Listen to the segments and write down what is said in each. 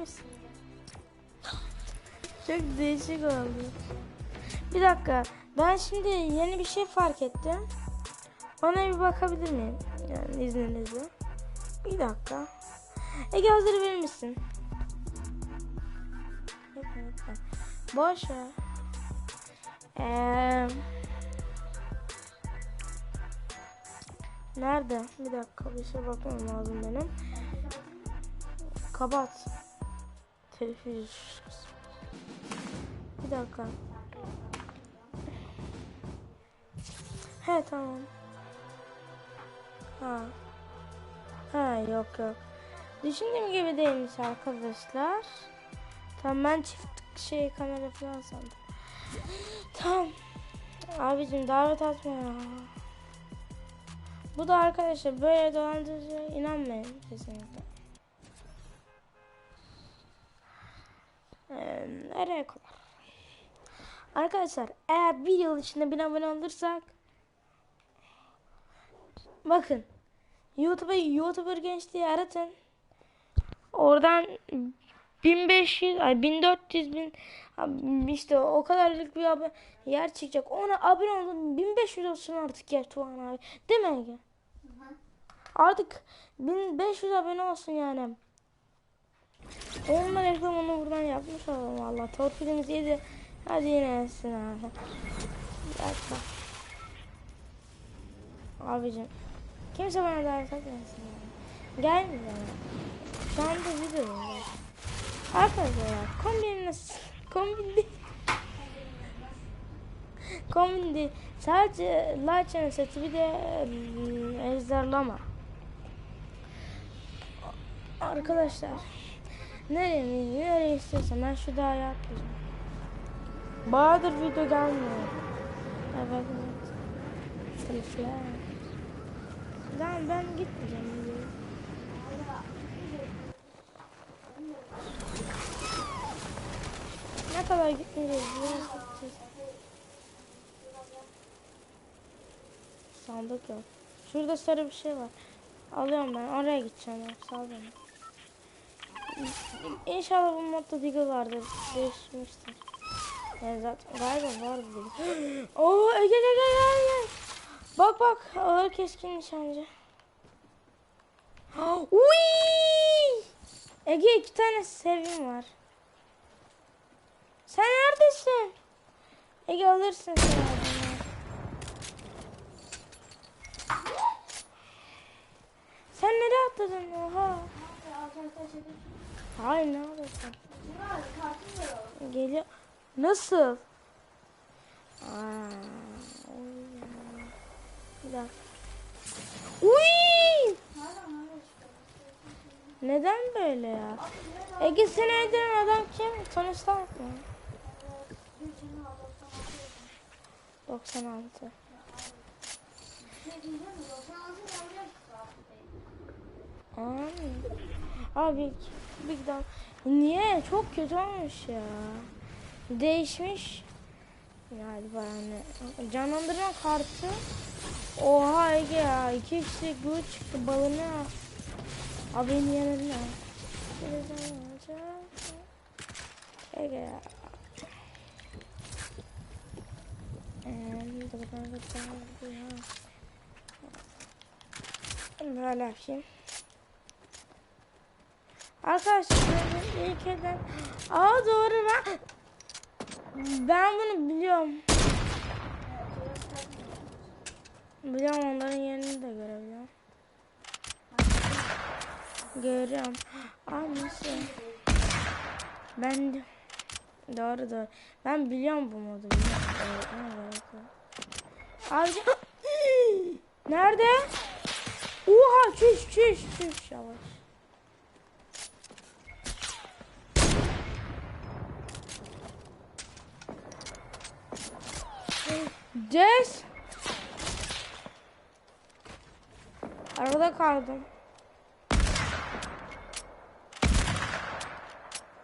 misin? Çok değişik oldu. Bir dakika. Ben şimdi yeni bir şey fark ettim. Ona bir bakabilir miyim? Yani izninizle. Bir dakika. Ege hazır verir misin? Boş ver. Eee... Nerede? Bir dakika bir şey bakmam lazım benim. Kapat. Telefon. Bir dakika. He tamam. Ha. Ha yok yok. Düşündüğüm gibi değilmiş arkadaşlar. Tamam ben çift şey kamera falan sandım. Tamam. Abicim davet atma ya. Bu da arkadaşlar böyle dolandırıcıya inanmayın kesinlikle. Ee, nereye kadar? Arkadaşlar eğer bir yıl içinde bin abone olursak bakın YouTube'a YouTuber gençliği aratın. Oradan 1500 ay 1400 bin işte o kadarlık bir abi yer çıkacak. Ona abone olun 1500 olsun artık ya Tuğan abi. Değil mi Ege? Artık 1500 abone olsun yani. Onunla reklamını buradan yapmış olalım valla. Torpilimiz yedi. Hadi yine yesin abi. Yapma. Abicim. Kimse bana davet etmesin. Gelmiyor. Şu anda videodayım. Arkadaşlar kombin nasıl? Kombin değil. kombin değil. Sadece Laçen seti bir de ıı, ejderlama. Arkadaşlar. Nereye nereye istiyorsan ben şu dağı yapacağım. Bayağıdır video gelmiyor. Evet evet. Trifler. Ben, ben gitmeyeceğim. Ne kadar gitmeyeceğiz? Sandık yok. Şurada sarı bir şey var. Alıyorum ben. Oraya gideceğim. Sağ olun. İnşallah bu modda Diggle vardır. Değişmiştir. Yani zaten galiba vardı Diggle. Oo Ege gel gel gel gel. Bak bak ağır keskin nişancı. Uy! Ege iki tane sevim var. Sen neredesin? Ege alırsın sen adamı. Sen nereye atladın? Oha. Hayır ne yapıyorsun? Geliyor. Nasıl? Aa. Uy! Neden böyle ya? Ege seni öldüren adam kim? Tony Stark mı? 96. Abi, abi Big Dog. Niye? Çok kötü olmuş ya. Değişmiş. Galiba yani. Canlandırma kartı. Oha Ege ya. İki kişilik bu çıktı balını. Abi beni yenilme. Ege ya. Böyle yapayım. Arkadaşlar ilk elden... Aa doğru ben... Ben bunu biliyorum. Biliyorum onların yerini de görebiliyorum. Görüyorum. Aa nasıl? Ben de... Doğru doğru. Ben biliyorum bu modu. Biliyorum. Abi Nerede? Oha çüş çüş çüş yavaş. Jess. Arabada kaldım.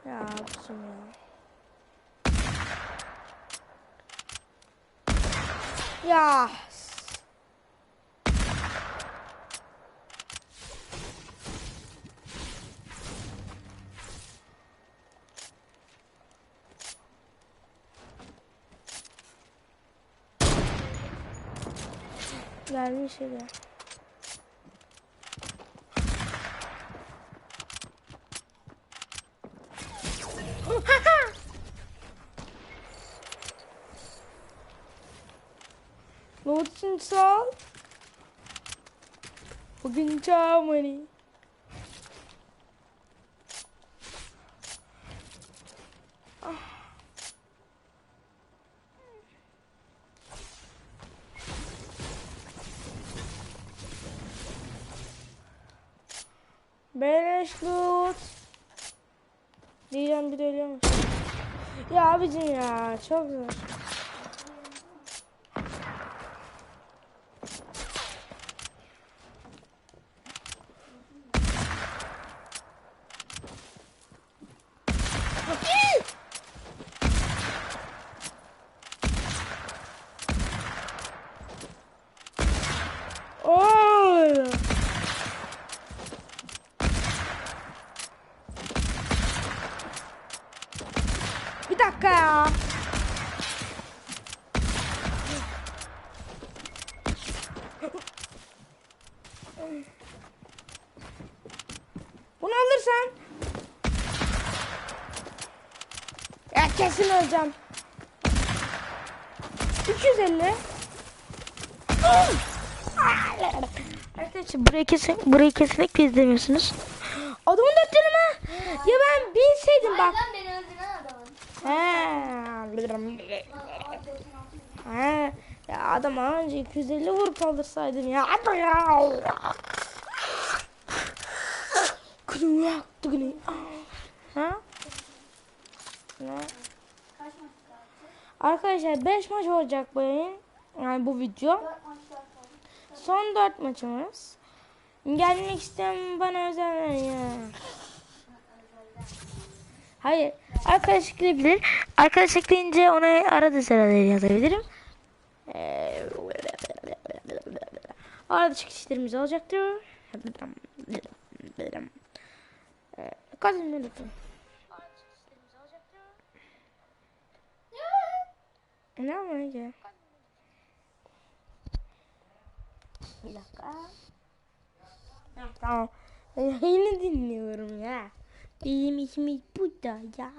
Ya abicim ya. Ya. Gelmiş ya. Lotsin sağ ol. Bugün çağırmayı. Beleş loot. Diyeceğim bir de ölüyormuş. Ya abicim ya çok zor. Oh! Bir dakika ya. Bunu alırsan ya kesin öleceğim. 250 Arkadaşlar burayı kesin burayı kesinlikle izlemiyorsunuz. Adamın dörtlerime ya ben bilseydim bak. He. He. Ya adam önce 250 vurup alırsaydım ya. Yaktı günü. Ha? Ne? Arkadaşlar 5 maç olacak bu yayın. Yani bu video. Son 4 maçımız. Gelmek isteyen bana özel ya. Hayır. Arkadaş ekleyebilir. Arkadaş ekleyince ona arada sırada yazabilirim. Ee, arada çıkışlarımız olacaktır. Kazım lütfen. Ne ama ki? Bir dakika. Tamam. Yayını dinliyorum ya. Bizim işimiz burada ya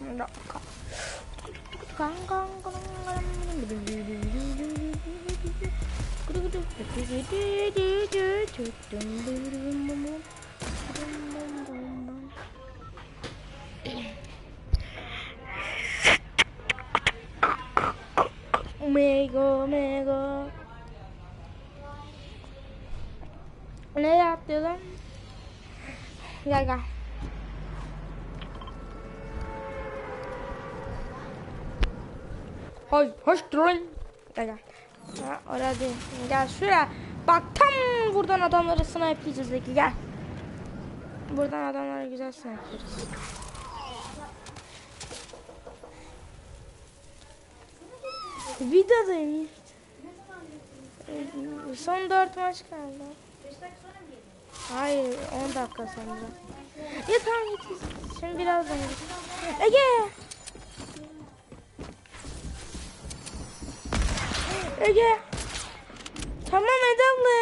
ba. Bir dakika. Gang, gang, gang, Mega mega. Ne yaptı lan? Gel gel. Hoş, hoş durun. Gel gel. Değil. Gel şuraya. Bak tam buradan adamları snipe'layacağız Zeki gel. Buradan adamları güzel snipe'larız. Videodayım işte. Son 4 maç kaldı. Hayır 10 dakika sonra. Ya tamam git. Şimdi birazdan git. Ege. Ege. Tamam Eda abla.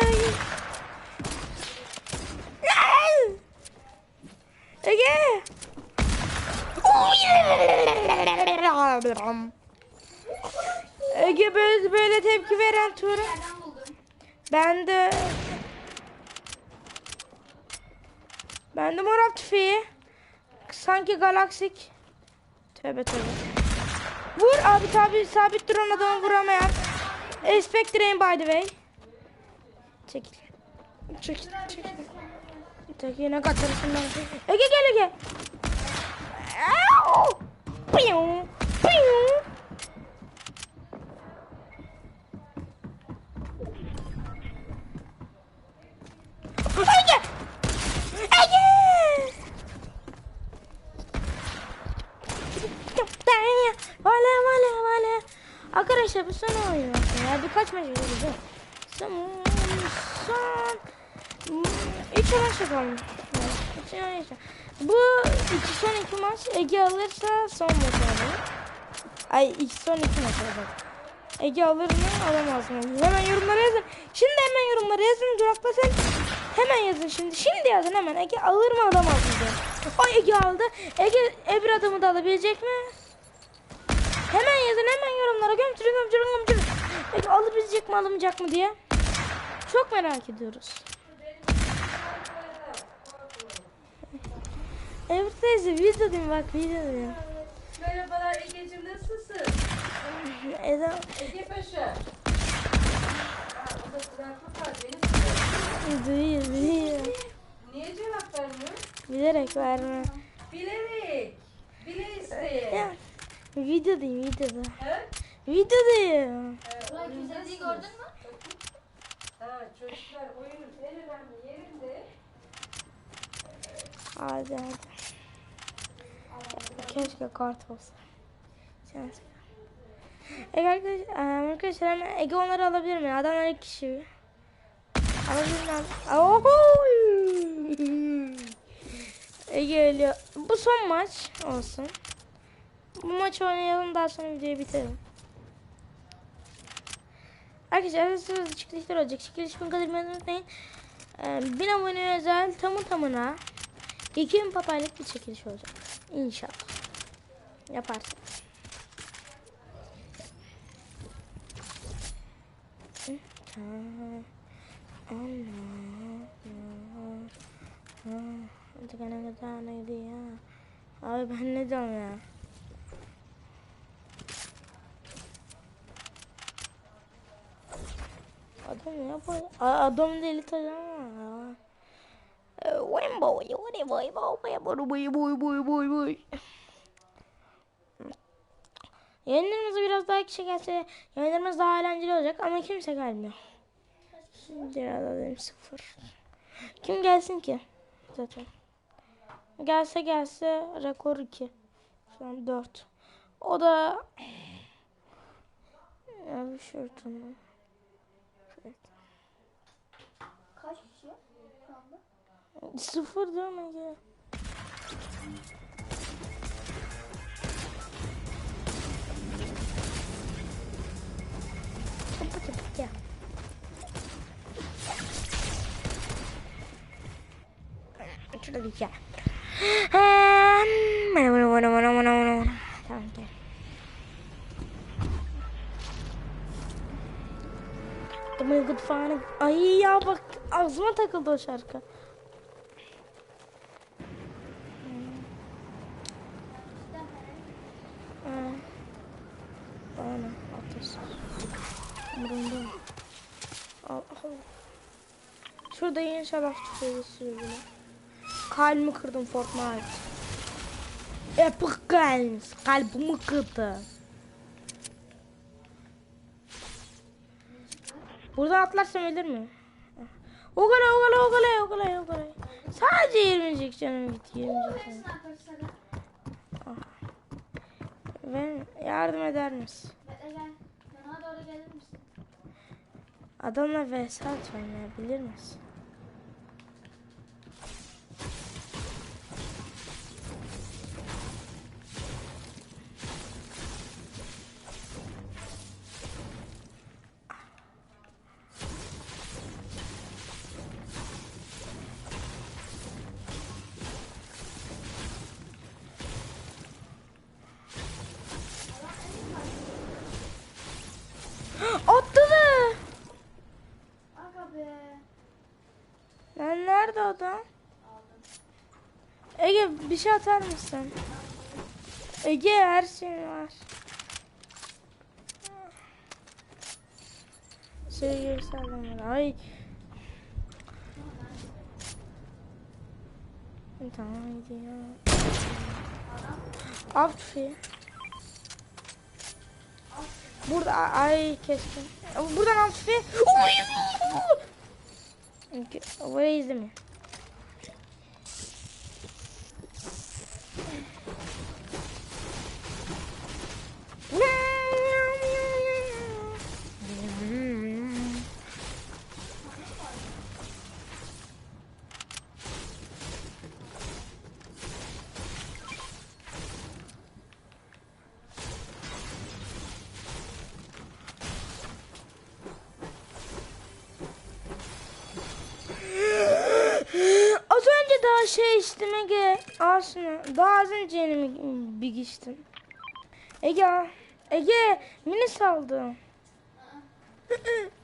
Ya. Ege. Ege böyle, böyle tepki veren buldun? Ben de Ben de morap tüfeği. Sanki galaksik. Tövbe tövbe. Vur abi tabi sabit duran adamı vuramayan. Spectre'in by the way. Çekil. Çekil. Çekil. Çekil yine kaçırırsın beni. Ege gel Ege. Piu, piu. Yapıp sonra oynarsın ya. Birkaç maç yapacağız. Son, son 3 maç yapalım. Üç. Bu iki son iki maç Ege alırsa son maç olur. Ay iki son iki maç olacak. Ege alır mı alamaz mı? Hemen yorumlara yazın. Şimdi hemen yorumlara yazın. Durakla sen hemen yazın şimdi. Şimdi yazın hemen. Ege alır mı alamaz mı diye. Ay Ege aldı. Ege öbür adamı da alabilecek mi? Hemen yazın hemen yorumlara. Gömçürün gömçürün gömçürün. Ege alabilecek mi alamayacak mı diye. Çok merak ediyoruz. Evet teyze video mi? Bak video mi? Merhabalar Ege'cim nasılsın? Eda Ege Paşa. Duyuyor duyuyor. Niye cevap vermiyor? Bilerek verme. Bilerek. Bile isteye. Ya, video değil videoda. Ha? Video değil. Burak güzelliği gördün mü? Ha çocuklar oyunun en önemli yerinde. Hadi hadi. Keşke kart olsa. Şans. Ege arkadaş, eee, arkadaşlar hemen Ege onları alabilir mi? Adamlar iki kişi. Alabilir mi? Oho! Ege ölüyor. Bu son maç olsun. Bu maç oynayalım daha sonra videoyu bitirelim. Arkadaşlar arada sırada çekilişler olacak. Bin kadar unutmayın. Ee, bin abone özel tamı tamına 2000 papaylık bir çekiliş olacak. İnşallah. Yaparsın. neydi ya? Abi ben ne diyorum ya? Adam ne? Aa, Adam deli taşan var ya. Boy boy boy boy boy boy boy boy. Yayınlarımıza biraz daha kişi gelse yayınlarımız daha eğlenceli olacak ama kimse gelmiyor. Şimdi alalım sıfır. Kim gelsin ki? Zaten. Gelse gelse rekor 2. Şu an 4. O da ya bir şey tamam. Kaç kişi şu anda? Sıfır çabuk gel. Şurada bir gel. Bana bana bana bana bana bana. Tamam gel. Adamın gıdfağını... Ay ya bak ağzıma takıldı o şarkı. şeref çıkıyoruz sürdüğüne. Kalbimi kırdım Fortnite. Epic Games kalbimi kırdı. Buradan atlarsam ölür mü? Ogala ogala ogala ogala ogala. Sadece 20 canım gitti 20 canım. Ah. Ben yardım eder misin? Adamla vs atmayabilir misin? Şey atar mısın? Ege her şey var. Sevgili selamlar. Ay. Tamam gidiyor. Afi. Burada ay kestim. Buradan Afi. Burayı izleme. Daha az önce yeni bir içtim. Ege. Ege mini saldı.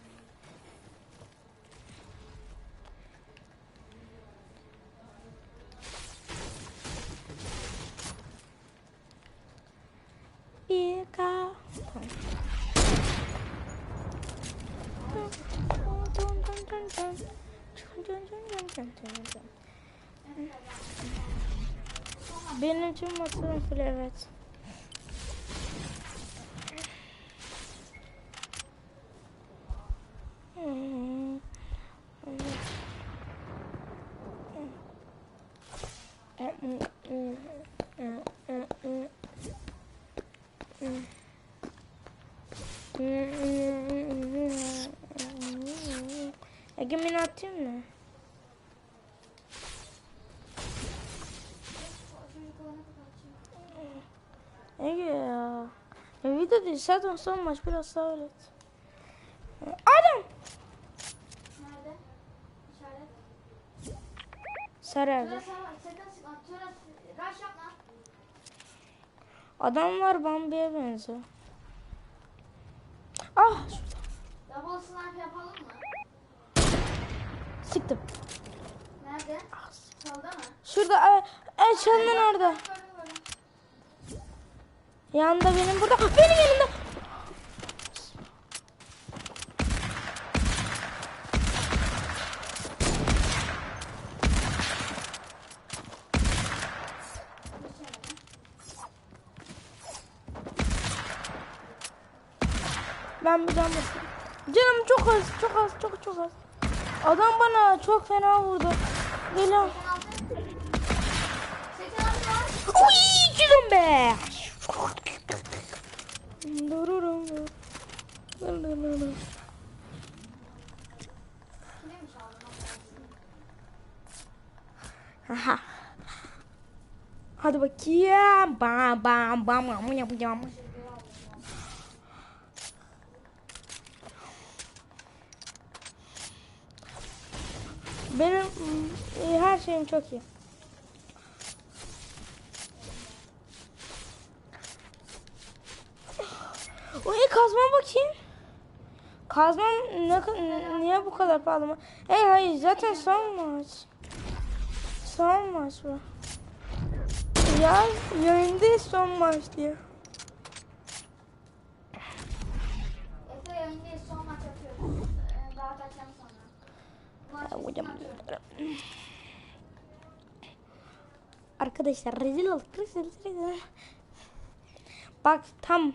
İka. Benim tüm motorum full evet. Hmm. Ege beni atayım mı? Çocuk olana kadar açayım. Ege ya. Video değil zaten son maç biraz daha öğret. Adam! Nerede? İşaret. Sarı evde. Adamlar Bambi'ye benziyor. Ah! Şurada. Double snipe yapalım mı? Sıktım. Nerede? Solda mı? Şurada. Ay, ay çalının orada. Yanında benim burada. Ah, benim yanımda. Ben buradan basayım. Canım çok az, çok az, çok çok az. Adam bana çok fena vurdu. Geliyorum. Uy, 215. aldın? Aha. Hadi bakayım. Bam bam bam bam yapacağım. Benim mm, her şeyim çok iyi. Oy kazma bakayım. Kazmam ne, niye bu kadar pahalı mı? Ey hayır zaten son maç. Son maç bu. Ya yayındayız son maç. Ee, atıyoruz. Arkadaşlar rezil olduk. Rezil, rezil. Bak tam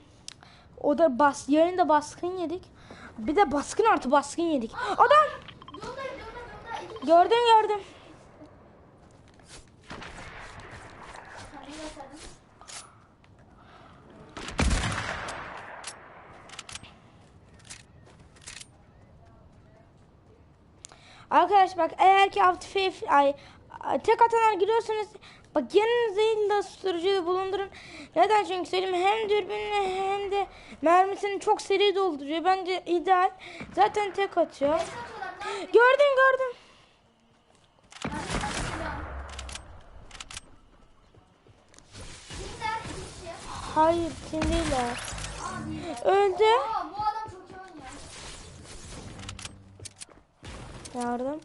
o da bas yayında baskın yedik. Bir de baskın artı baskın yedik. Adam gördüm gördüm. Arkadaş bak eğer ki After ay tek atanlar giriyorsanız bak yanınızda illa susturucuyu bulundurun. Neden? Çünkü söyleyeyim hem dürbünle hem de mermisini çok seri dolduruyor. Bence ideal. Zaten tek atıyor. Gördüm gördüm. Hayır kim değiller. Öldü. Yardım.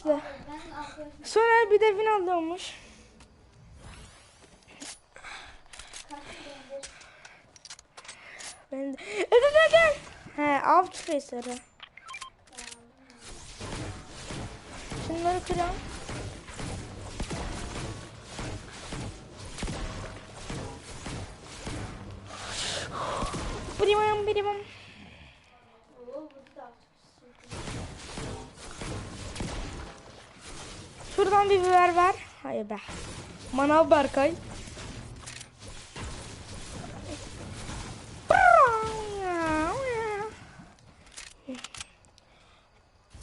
Aslı. Sonra bir de finalde olmuş. Ben de... Öbürüne gel. He, av tüfeğleri. Şunları kıralım. Primam, primam. Şuradan bir biber ver. Hayır be. Manav Berkay.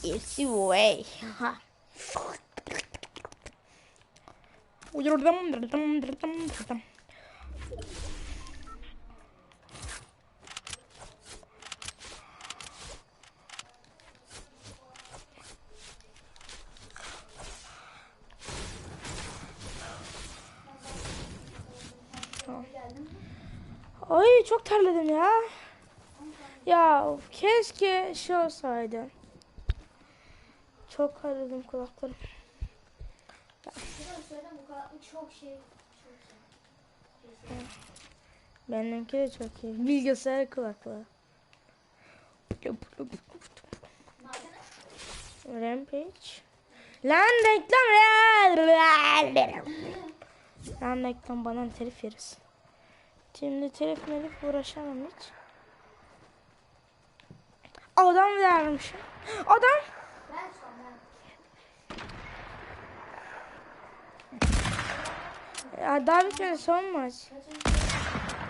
It's way. Geldim. Ay çok terledim ya. Ya keşke şey olsaydı. Çok terledim kulaklarım. Çok şey. Çok şey. Benimki de çok iyi. Bilgisayar kulaklığı. Rampage. Lan reklam. Lan reklam bana telif yeriz. Şimdi telif melif uğraşamam hiç. Adam vermişim. Adam. Ya daha bitmedi son maç.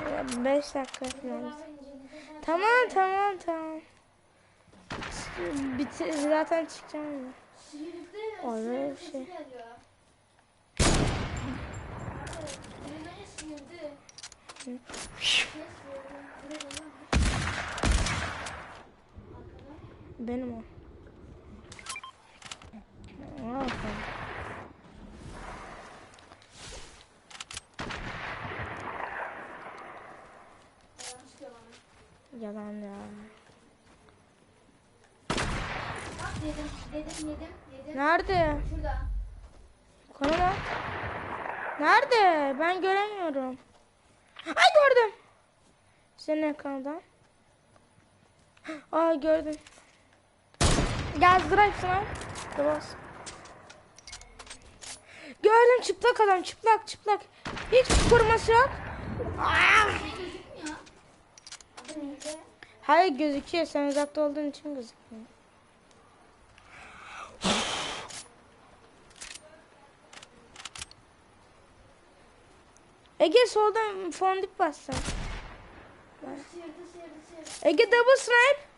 Kaçıncı? 5 dakika falan. Tamam tamam tamam. Bitir, zaten çıkacağım ya. Öyle bir şey. Mu? Arkadan. Benim o. Yalan ya. Yedim, yedim, yedim, yedim. Nerede? Şurada. Konuma. Nerede? Ben göremiyorum. Ay gördüm. Senin ekrandan. Aa gördüm. Yazdır hepsine. Bas. Gördüm çıplak adam çıplak çıplak. Hiç koruması yok. Hayır gözüküyor. Sen uzakta olduğun için gözükmüyor. Ege soldan sıyırdı, sıyırdı. Ege double snipe.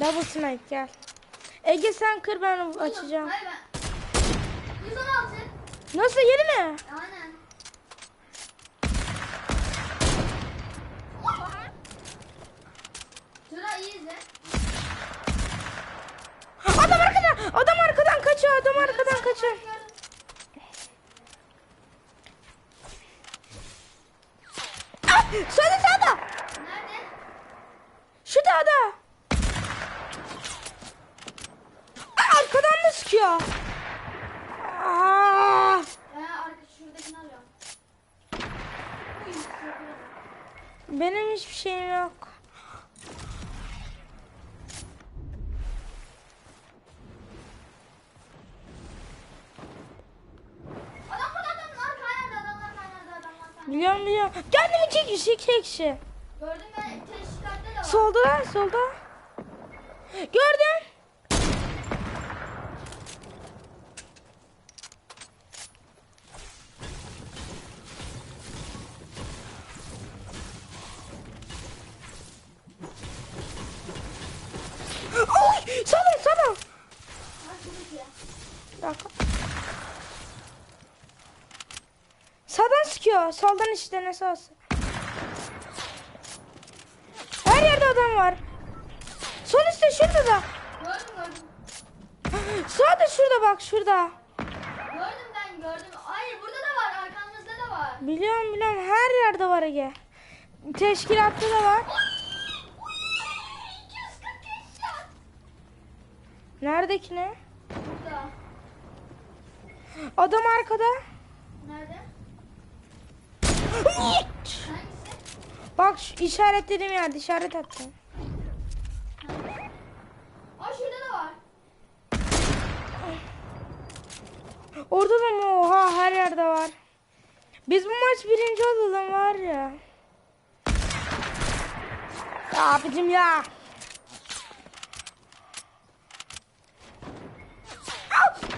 Double snipe gel. Ege sen kır ben açacağım. Hayır ben. 116. Nasıl yeni mi? Aynen. Tura iyi izle. Adam arkadan. Adam arkadan kaçıyor. Adam arkadan kaçıyor. Ah, sağda sağda. Nerede? Şu dağda. Ah, arkadan da sıkıyor. Sıyırdı. benim hiçbir şeyim yok. Adam burada adamlar kaynardı adamlar kaynardı adamlar kaynardı. Biliyorum biliyorum. Geldim iki kişi iki kişi. Gördüm ben teşkilatta da var. Solda solda. Gördüm. Oy! Sağdan sağdan. Ha, şuradaki. Bir dakika. Sağdan sıkıyor. Soldan işte ne sağsı. Her yerde adam var. Sol üstte şurada da. Gördüm gördüm. Sağda şurada bak şurada. Gördüm ben gördüm. Hayır burada da var arkamızda da var. Biliyorum biliyorum her yerde var Ege. Teşkilatta da var. Uy, 240 yaşa. Neredeki ne? Burada. Adam arkada. Nerede? Bak işaretledim yerde işaret attı. Aa şurada da var. Orada da mı? Oha her yerde var. Biz bu maç birinci olalım var ya. Ya abicim ya.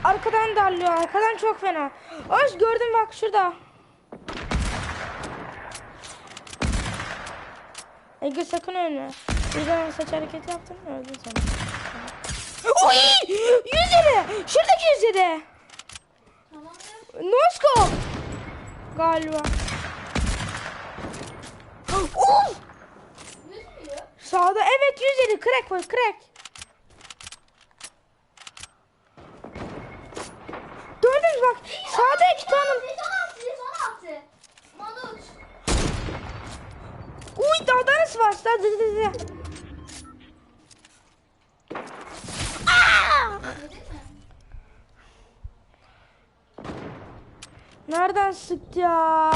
Arkadan darlıyor. Arkadan çok fena. Hoş gördüm bak şurada. Ege sakın ölme. Birden saç hareket yaptın öldün sen. Oy! Yüz yedi. Şuradaki yüz yedi. Tamamdır. Noskop. Galiba. Uf! Sağda evet 107 crack var crack. Gördünüz bak sağda iki tane. 116, 116. Manut. Uy dağda nasıl var? Sağda dı dı dı. Aa! Yedin mi? Nereden sıktı ya?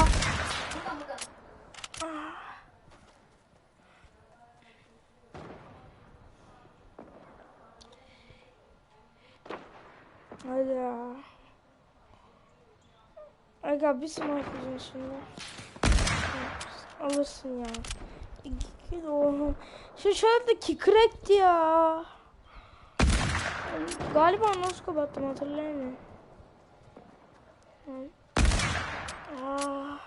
Hadi ya. Aga bir smoke şimdi. Alırsın ya. İki de oğlum. Şu şuradaki crackti ya. Galiba noskop attım hatırlayamıyorum. Aa.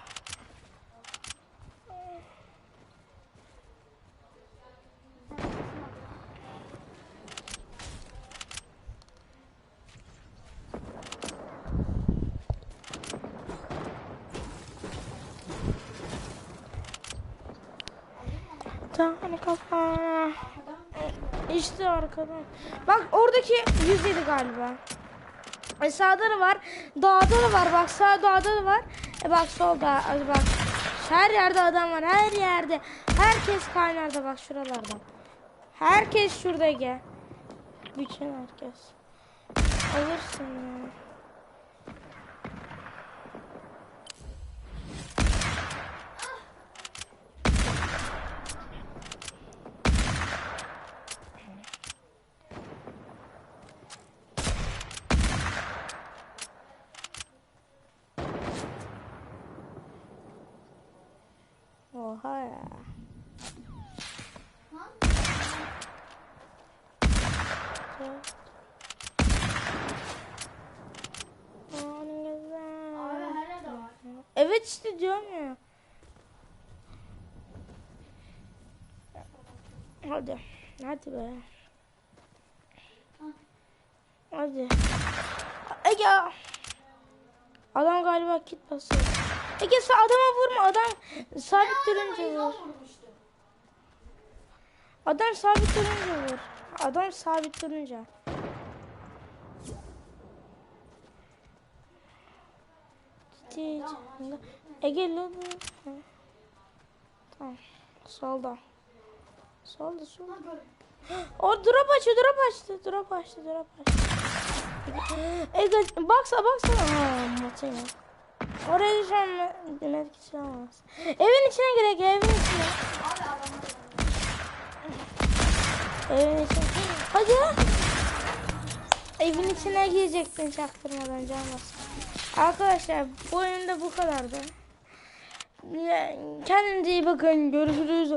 Tane kafa. Arkadan. İşte arkadan. Bak oradaki 107 galiba. E sağda da var. Dağda da var. Bak sağ dağda da var. E bak solda. Ay bak. Her yerde adam var. Her yerde. Herkes kaynarda bak şuralarda. Herkes şurada gel. Bütün herkes. Alırsın ya. Oha ya. Evet işte diyorum ya. Hadi. Hadi be. Hadi. Ege. Adam galiba kit basıyor. Ege sen adama vurma. Adam sabit durunca vur. Adam sabit durunca vur. Adam sabit durunca. Ege lan. Tamam. Solda. Solda solda. O drop açtı, drop açtı, drop açtı, drop açtı. Ege baksa baksana. Ha, maçı ya. Oraya düşen demek ki şey olmaz. Evin içine gerek, evin içine. Evin içine. Hadi. Evin içine girecektin çaktırmadan canlasın. Arkadaşlar bu oyunda bu kadardı. Kendinize iyi bakın. Görüşürüz.